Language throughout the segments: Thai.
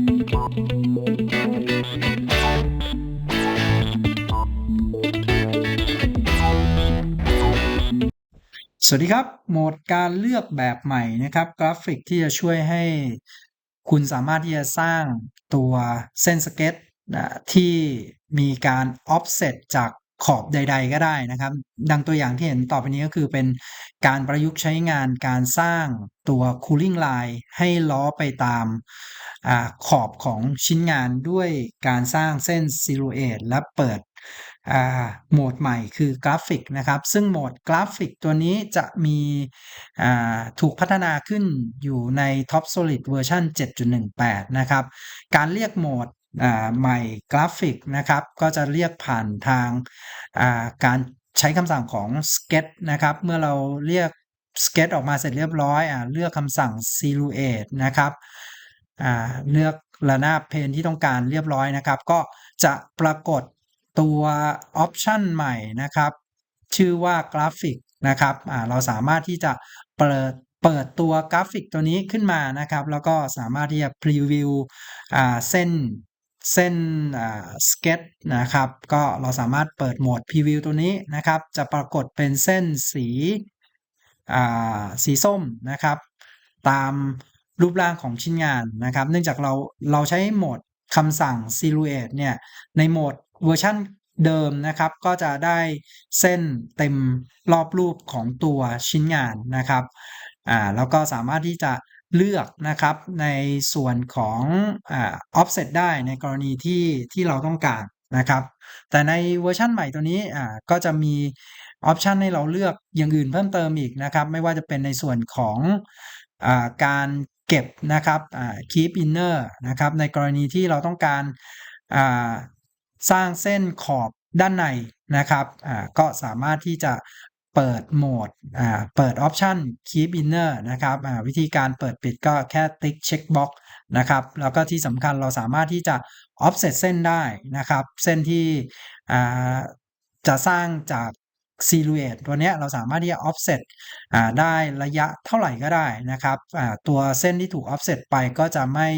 สวัสดีครับ โหมดการเลือกแบบใหม่นะครับ กราฟิกที่จะช่วยให้คุณสามารถที่จะสร้างตัวเส้นสเก็ตที่มีการ offset จาก ขอบใด ๆ ก็ได้นะครับ ดังตัวอย่างที่เห็นต่อไปนี้ก็คือเป็นการประยุกต์ใช้งานการสร้างตัว cooling line ให้ล้อไปตามอขอบของชิ้นงานด้วยการสร้างเส้น silhouette และเปิดโหมดใหม่คือกราฟิกนะครับ ซึ่งโหมดกราฟิกตัวนี้จะมีถูกพัฒนาขึ้นอยู่ใน Top Solid เวอร์ชัน7.18 นะครับ การเรียกโหมด ใหม่กราฟิกนะครับ ก็จะเรียกผ่านทางาการใช้คำสั่งของ sketch นะครับ เมื่อเราเรียก sketch ออกมาเสร็จเรียบร้อยอ่าเลือกคำสั่ง silhouette นะครับอ่าเลือกระนาบเพนที่ต้องการเรียบร้อยนะครับ ก็จะปรากฏตัวออปชันใหม่นะครับ ชื่อว่ากราฟิกนะครับอ่าเราสามารถที่จะเปิดเปิดตัวกราฟิกตัวนี้ขึ้นมานะครับ แล้วก็สามารถที่จะพรีวิวอ่าเส้น เส้นสเก็ตนะครับ ก็เราสามารถเปิดโหมดพรีวิวตัวนี้นะครับ จะปรากฏเป็นเส้นสีสีส้มนะครับ ตามรูปร่างของชิ้นงานนะครับ เนื่องจากเราเราใช้โหมดคำสั่ง silhouette เนี่ย ในโหมดเวอร์ชันเดิมนะครับ ก็จะได้เส้นเต็มรอบรูปของตัวชิ้นงานนะครับอ่าแล้วก็สามารถที่จะ เลือกนะครับในส่วนของอ offset ได้ในกรณีที่ที่เราต้องการนะครับ แต่ในเวอร์ชันใหม่ตัวนี้ก็จะมีออปชันให้เราเลือกอย่างอื่นเพิ่มเติมอีกนะครับ ไม่ว่าจะเป็นในส่วนของอการเก็บนะครับ keep inner นะครับในกรณีที่เราต้องการสร้างเส้นขอบด้านในนะครับก็สามารถที่จะ เปิดโหมดอ่าเปิดออปชัน keep inner นะครับอ่าวิธีการเปิดปิดก็แค่ติ๊กเช็คบ็อกนะครับแล้วก็ที่สำคัญเราสามารถที่จะ offset เส้นได้นะครับ เส้นที่อ่าจะสร้างจาก silhouette ตัวนี้เราสามารถที่จะ offset ได้ระยะเท่าไหร่ก็ได้นะครับตัวเส้นที่ถูก offset ไปก็จะไม่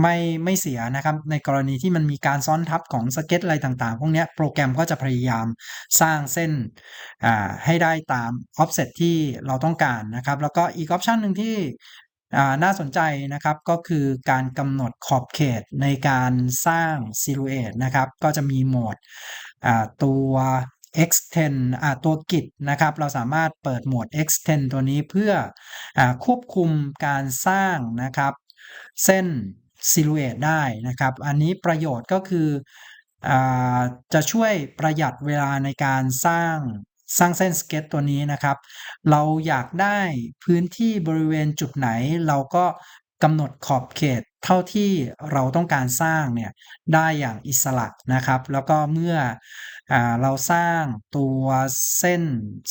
ไม่ไม่เสียนะครับ ในกรณีที่มันมีการซ้อนทับของสเก็ตอะไรต่างๆ พวกนี้โปรแกรมก็จะพยายามสร้างเส้นให้ได้ตาม offset ที่เราต้องการนะครับ แล้วก็อีกออปชันหนึ่งที่น่าสนใจนะครับก็คือการกำหนดขอบเขตในการสร้าง silhouette นะครับ ก็จะมีโหมดตัว extend ตัวกิจนะครับเราสามารถเปิดโหมด extend ตัวนี้เพื่ออควบคุมการสร้างนะครับเส้น silhouette ได้นะครับ อันนี้ประโยชน์ก็คืออจะช่วยประหยัดเวลาในการสร้างสร้างเส้นสเก็ตตัวนี้นะครับ เราอยากได้พื้นที่บริเวณจุดไหน เราก็ กำหนดขอบเขตเท่าที่เราต้องการสร้างเนี่ยได้อย่างอิสระนะครับ แล้วก็เมื่ออเราสร้างตัวเส้น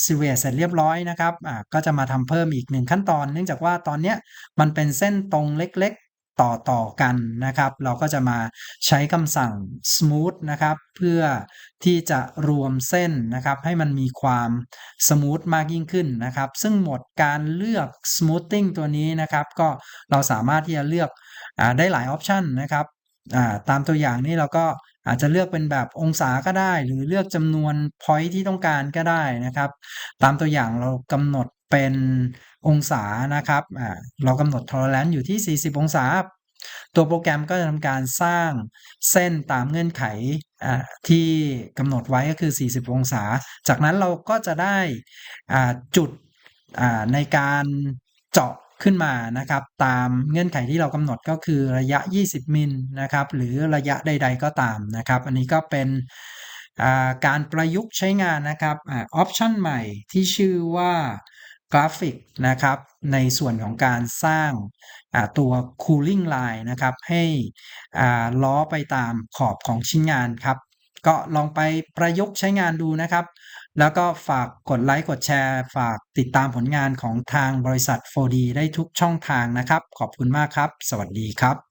silhouette เสร็จเรียบร้อยนะครับก็จะมาทำเพิ่มอีกหนึ่งขั้นตอน เนื่องจากว่าตอนเนี้ยมันเป็นเส้นตรงเล็ก ต่อต่อกันนะครับ เราก็จะมาใช้คำสั่ง smooth นะครับ เพื่อที่จะรวมเส้นนะครับ ให้มันมีความ smooth มากยิ่งขึ้นนะครับ ซึ่งหมดการเลือก smoothing ตัวนี้นะครับ ก็เราสามารถที่จะเลือกอได้หลายออปชันนะครับาตามตัวอย่างนี้เราก็อาจจะเลือกเป็นแบบองศาก็ได้ หรือเลือกจำนวน point ที่ต้องการก็ได้นะครับ ตามตัวอย่างเรากำหนด เป็นองศานะครับอ่าเรากำหนด tolerance อยู่ที่ 40 องศา ตัวโปรแกรมก็จะทำการสร้างเส้นตามเงื่อนไขอ่าที่กำหนดไว้ก็คือ 40 องศา จากนั้นเราก็จะได้อ่าจุดอ่าในการเจาะขึ้นมานะครับตามเงื่อนไขที่เรากำหนดก็คือระยะ 20 มิลนะครับหรือระยะใด ๆ ก็ตามนะครับ อันนี้ก็เป็นอ่าการประยุกต์ใช้งานนะครับอ่าออปชันใหม่ที่ชื่อว่า กราฟิกนะครับ ในส่วนของการสร้างตัว cooling line นะครับ ให้ล้อไปตามขอบของชิ้นงานครับ ก็ลองไปประยุกต์ใช้งานดูนะครับ แล้วก็ฝากกดไลค์กดแชร์ ฝากติดตามผลงานของทางบริษัท 4D ได้ทุกช่องทางนะครับ ขอบคุณมากครับ สวัสดีครับ